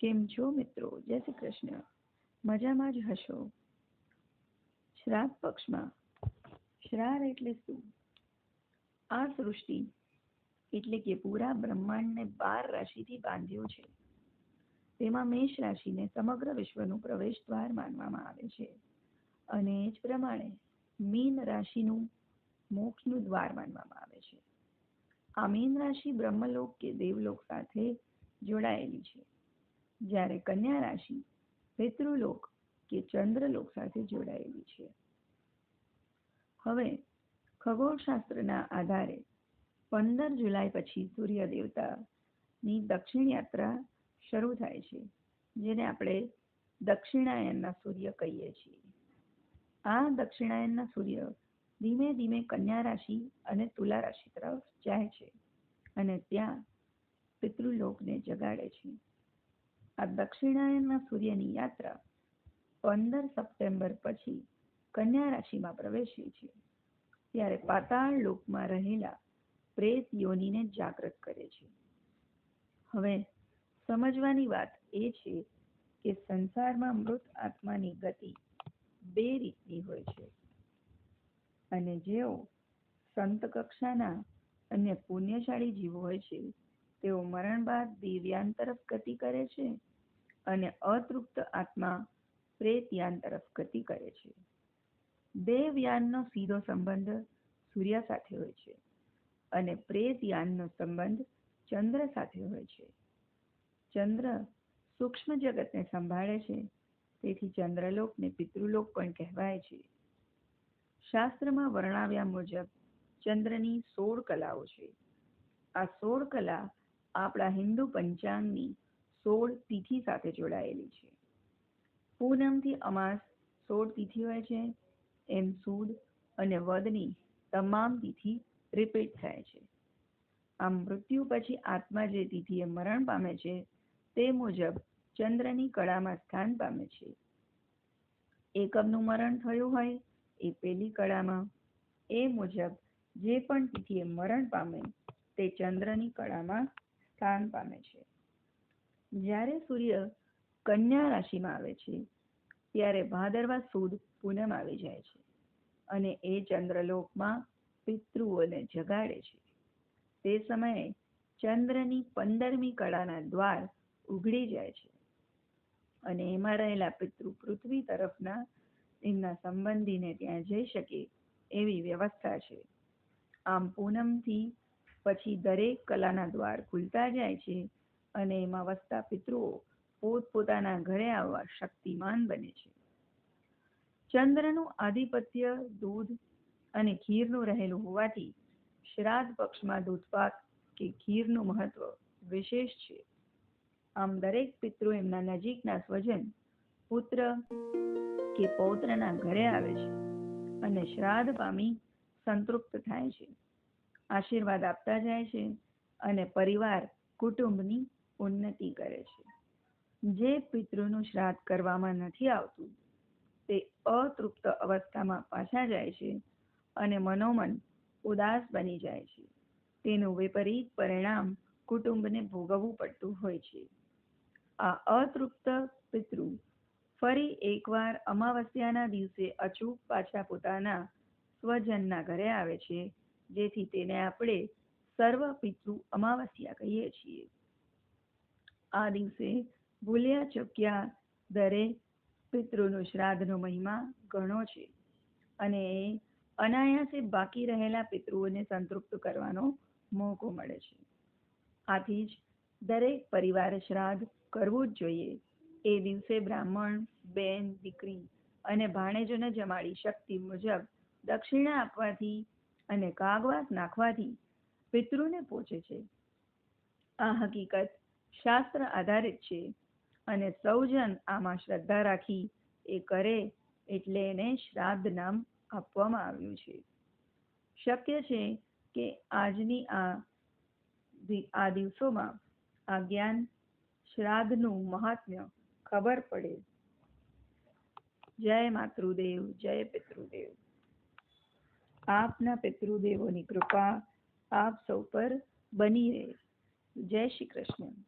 કેમ છો મિત્રો? જય શ્રી કૃષ્ણ. મજામાં જ હશો? શ્રાદ્ધ પક્ષમાં? શ્રાદ્ધ એટલે શું? આ સૃષ્ટિ એટલે કે પૂરા બ્રહ્માંડને બાર રાશિથી બાંધ્યો છે. તેમાં મેષ રાશિને સમગ્ર વિશ્વનું પ્રવેશ દ્વાર માનવામાં આવે છે. અને એ જ પ્રમાણે મીન રાશિનું મોક્ષનું દ્વાર માનવામાં આવે છે. આ મીન રાશિ બ્રહ્મલોક કે દેવલોક સાથે જોડાયેલી છે. જ્યારે કન્યા રાશિ પિતૃલોક કે ચંદ્રલોક સાથે જોડાયેલી છે. હવે ખગોળશાસ્ત્રના આધારે પંદર જુલાઈ પછી સૂર્ય દેવતાની દક્ષિણ યાત્રા શરૂ થાય છે, જેને આપણે દક્ષિણાયનના સૂર્ય કહીએ છીએ. આ દક્ષિણાયનના સૂર્ય ધીમે ધીમે કન્યા રાશિ અને તુલા રાશિ તરફ જાય છે અને ત્યાં પિતૃલોકને જગાડે છે. આ દક્ષિણાયનના સૂર્યની યાત્રા પંદર સપ્ટેમ્બર પછી કન્યા રાશિમાં પ્રવેશે છે. ત્યારે પાતાળ લોકમાં રહેલા પ્રેત યોનીને જાગૃત કરે છે. હવે સમજવાની વાત એ છે કે સંસારમાં મૃત આત્માની ગતિ બે રીતની હોય છે. અને જેઓ સંત કક્ષાના અને પુણ્યશાળી જીવો હોય છે, તેઓ મરણ બાદ દિવ્યાન તરફ ગતિ કરે છે અને અતૃપ્ત આત્મા પ્રેતયાન તરફ ગતિ કરે છે. દેવયાનનો સીધો સંબંધ સૂર્ય સાથે હોય છે અને પ્રેતયાનનો સંબંધ ચંદ્ર સાથે હોય છે. ચંદ્ર સૂક્ષ્મ જગતને સંભાળે છે, તેથી ચંદ્રલોકને પિતૃલોક પણ કહેવાય છે. શાસ્ત્રમાં વર્ણવ્યા મુજબ ચંદ્રની સોળ કલાઓ છે. આ સોળ કલા આપણા હિન્દુ પંચાંગની સોળ તિથિ સાથે જોડાયેલી છે. પૂનમથી અમાસ સોળ તિથિ હોય છે, એમ સુદ અને વદની તમામ તિથિ રિપીટ થાય છે. આમ મૃત્યુ પછી આત્મા જે તિથિએ મરણ પામે છે, તે મુજબ ચંદ્રની કળામાં સ્થાન પામે છે. એકમનું મરણ થયું હોય એ પેલી કળામાં, એ મુજબ જે પણ તિથિએ મરણ પામે, તે ચંદ્રની કળામાં સ્થાન પામે છે. જ્યારે સૂર્ય કન્યા રાશિમાં આવે છે, ત્યારે ભાદરવા સુદ પૂનમ આવી જાય છે અને એ ચંદ્રલોકમાં પિતૃઓને જગાડે છે. તે સમયે ચંદ્રની પંદરમી કળાના દ્વાર ઉઘડી જાય છે અને એમાં રહેલા પિતૃ પૃથ્વી તરફના એમના સંબંધીને ત્યાં જઈ શકે એવી વ્યવસ્થા છે. આમ પૂનમથી પછી દરેક કલાના દ્વાર ખુલતા જાય છે અને એમાં વસતા પિતૃઓ પોતપોતાના ઘરે આવવા શક્તિમાન બને છે. ચંદ્રનું આધિપત્ય દૂધ અને ખીરનું રહેલું હોવાથી શ્રાદ્ધ પક્ષમાં દૂધપાક કે ખીરનું મહત્વ વિશેષ છે. આમ દરેક પિતૃ એમના નજીકના સ્વજન, પુત્ર કે પૌત્રના ઘરે આવે છે અને શ્રાદ્ધ પામી સંતૃપ્ત થાય છે. આશીર્વાદ આપતા જાય છે અને પરિવાર, કુટુંબની ઉન્નતિ કરે છે. જે પિતૃનું શ્રાદ્ધ કરવામાં નથી આવતું, તે અતૃપ્ત અવસ્થામાં પાછા જાય છે અને મનોમન ઉદાસ બની જાય છે. તેનું વિપરીત પરિણામ કુટુંબને ભોગવવું પડતું હોય છે. આ અતૃપ્ત પિતૃ ફરી એકવાર અમાવસ્યાના દિવસે અચૂક પાછા પોતાના સ્વજનના ઘરે આવે છે, જેથી તેને આપણે સર્વ પિતૃ અમાવસ્યા કહીએ છીએ. આ દિવસે ભૂલ્યા ચૂક્યા દરે પિતૃનું શ્રાદ્ધનો મહિમા ઘણો છે અને એ અનાયાસે બાકી રહેલા પિતૃઓને સંતૃપ્ત કરવાનો મોકો મળે છે. આથી જ દરેક પરિવારે શ્રાદ્ધ કરવું જ જોઈએ. એ દિવસે બ્રાહ્મણ, બેન, દીકરી અને ભાણેજોને જમાડી શક્તિ મુજબ દક્ષિણા આપવાથી અને કાગવાસ નાખવાથી પિતૃને પહોંચે છે. આ હકીકત શાસ્ત્ર આધારિત છે અને સૌજન આમાં શ્રદ્ધા રાખી એ કરે એટલે એને શ્રાદ્ધ નામ આપવામાં આવ્યું છે. શક્ય છે કે આજની આ આ દિવસોમાં આ જ્ઞાન શ્રાદ્ધનું મહાત્મ્ય ખબર પડે. જય માતૃદેવ, જય પિતૃદેવ. આપના પિતૃદેવોની કૃપા આપ સૌ પર બની રહે. જય શ્રી કૃષ્ણ.